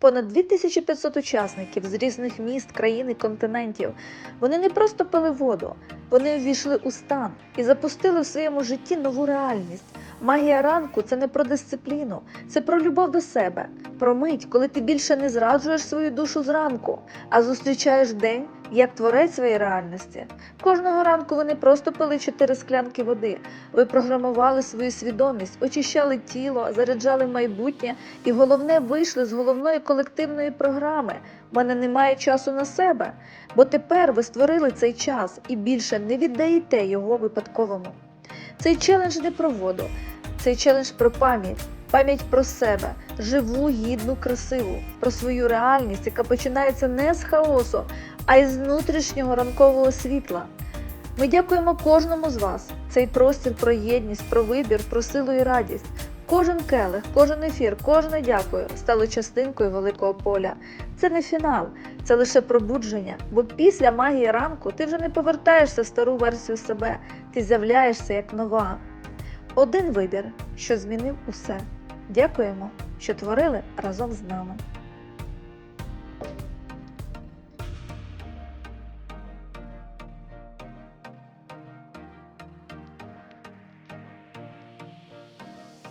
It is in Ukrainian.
Понад 2500 учасників з різних міст, країн і континентів. Вони не просто пили воду, вони увійшли у стан і запустили в своєму житті нову реальність. Магія ранку це не про дисципліну, це про любов до себе, про мить, коли ти більше не зраджуєш свою душу зранку, а зустрічаєш день як творець своєї реальності. Кожного ранку ви не просто пили чотири склянки води, ви програмували свою свідомість, очищали тіло, заряджали майбутнє і головне вийшли з головної колективної програми. У мене немає часу на себе, бо тепер ви створили цей час і більше не віддаєте його випадковому. Цей челендж не про воду, цей челендж про пам'ять, пам'ять про себе, живу, гідну, красиву, про свою реальність, яка починається не з хаосу, а із внутрішнього ранкового світла. Ми дякуємо кожному з вас. Цей простір про єдність, про вибір, про силу і радість. Кожен келих, кожен ефір, кожне дякую стало частинкою великого поля. Це не фінал, це лише пробудження. Бо після магії ранку ти вже не повертаєшся в стару версію себе, ти з'являєшся як нова. Один вибір, що змінив усе. Дякуємо, що творили разом з нами.